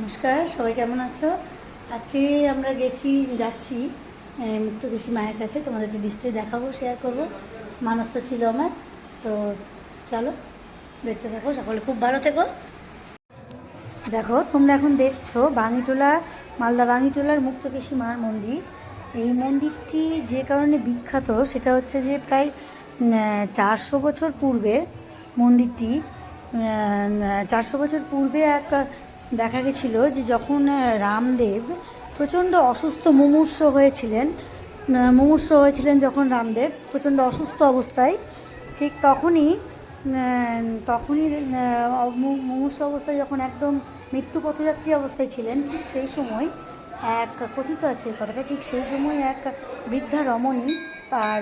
নমস্কার, সবাই কেমন আছো? আজকে আমরা গেছি, যাচ্ছি মুক্তকেশী মায়ের কাছে। তোমাদেরকে নিশ্চয়ই দেখাবো শেয়ার করব। মানসটা ছিল আমার। তো চলো, দেখতে থাকো, সকলে খুব ভালো থেকো। দেখো, তোমরা এখন দেখছ বাঙিটোলা মালদা বাঙিটোলার মুক্তকেশী মার মন্দির। এই মন্দিরটি যে কারণে বিখ্যাত, সেটা হচ্ছে যে প্রায় চারশো বছর পূর্বে মন্দিরটি চারশো বছর পূর্বে এক দেখা গেছিল যে যখন রামদেব প্রচণ্ড অসুস্থ, মুমূর্ষ হয়েছিলেন মুমূর্ষ হয়েছিলেন যখন রামদেব, প্রচণ্ড অসুস্থ অবস্থায়, ঠিক তখনই তখনই মুমূর্ষ অবস্থায় যখন একদম মৃত্যু পথযাত্রী অবস্থায় ছিলেন, ঠিক সেই সময় এক কথিত আছে কথাটা, ঠিক সেই সময় এক বৃদ্ধা রমণী তার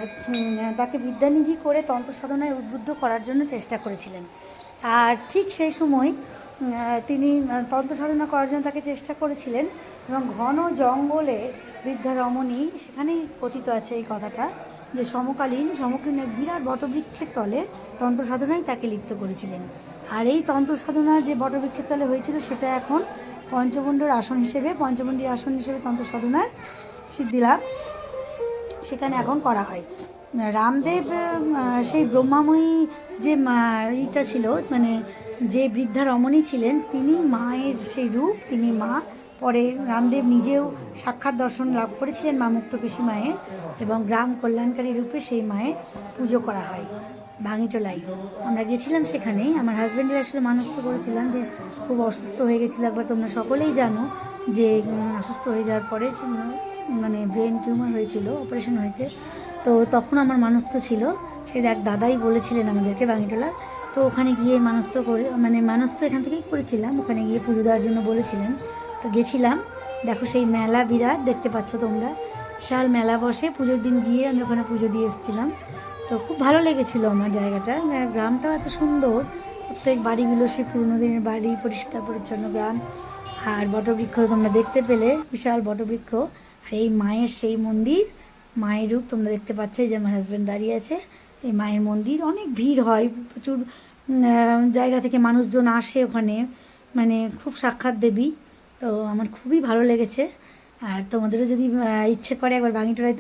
তাকে বিদ্যানিধি করে তন্ত্র সাধনায় উদ্বুদ্ধ করার জন্য চেষ্টা করেছিলেন। আর ঠিক সেই সময় তিনি আহ, তন্ত্র সাধনা করার জন্য তাকে চেষ্টা করেছিলেন এবং ঘন জঙ্গলে বৃদ্ধা রমণী সেখানেই কথিত আছে এই কথাটা যে সমকালীন সমকালীন এক বিরাট বটবৃক্ষের তলে তন্ত্র সাধনায় তাকে লিপ্ত করেছিলেন। আর এই তন্ত্র সাধনা যে বটবৃক্ষের তলে হয়েছিল সেটা এখন পঞ্চমণ্ডর আসন হিসেবে পঞ্চমন্ডির আসন হিসেবে তন্ত্র সাধনার সিদ্ধিলাভ সেখানে এখন করা হয়। রামদেব সেই ব্রহ্মাময়ী যে ইটা ছিল মানে যে বৃদ্ধা রমণী ছিলেন, তিনি মায়ের সেই রূপ, তিনি মা। পরে রামদেব নিজেও সাক্ষাৎ দর্শন লাভ করেছিলেন মা মুক্তকেশী মায়ের এবং গ্রাম কল্যাণকারী রূপে সেই মায়ের পুজো করা হয়, ভাঙিটোলাই। আমরা গেছিলাম সেখানে আমার হাজব্যান্ডের আসলে মানস্থ করেছিলাম যে খুব অসুস্থ হয়ে গেছিল। একবার তোমরা সকলেই জানো যে অসুস্থ হয়ে যাওয়ার পরে মানে ব্রেন টিউমার হয়েছিল অপারেশন হয়েছে। তো তখন আমার মানস্থ ছিল। সে এক দাদাই বলেছিলেন আমাদেরকে বাঙিটোলা তো ওখানে গিয়ে মানুষ তো করে মানে মানুষ তো এখান থেকেই করেছিলাম। ওখানে গিয়ে পুজো দেওয়ার জন্য বলেছিলেন। তো গেছিলাম। দেখো সেই মেলা বিরাট, দেখতে পাচ্ছ তোমরা। বিশাল মেলা বসে পুজোর দিন গিয়ে আমি ওখানে পুজো দিয়ে এসেছিলাম। তো খুব ভালো লেগেছিলো আমার জায়গাটা। আর গ্রামটাও এত সুন্দর। প্রত্যেক বাড়িগুলো সে পুরনো দিনের বাড়ি, পরিষ্কার পরিচ্ছন্ন গ্রাম। আর বটবৃক্ষ তোমরা দেখতে পেলে, বিশাল বটবৃক্ষ। আর এই মায়ের সেই মন্দির, মায়ের রূপ তোমরা দেখতে পাচ্ছ। যে আমার হাজব্যান্ড দাঁড়িয়ে আছে। এই মায়ের মন্দির, অনেক ভিড় হয় প্রচুর জায়গা থেকে মানুষজন আসে ওখানে মানে খুব সাক্ষাৎ দেবী, তো আমার খুবই ভালো লেগেছে। আর তোমাদেরও যদি ইচ্ছে করে একবার বাঙিটোরাই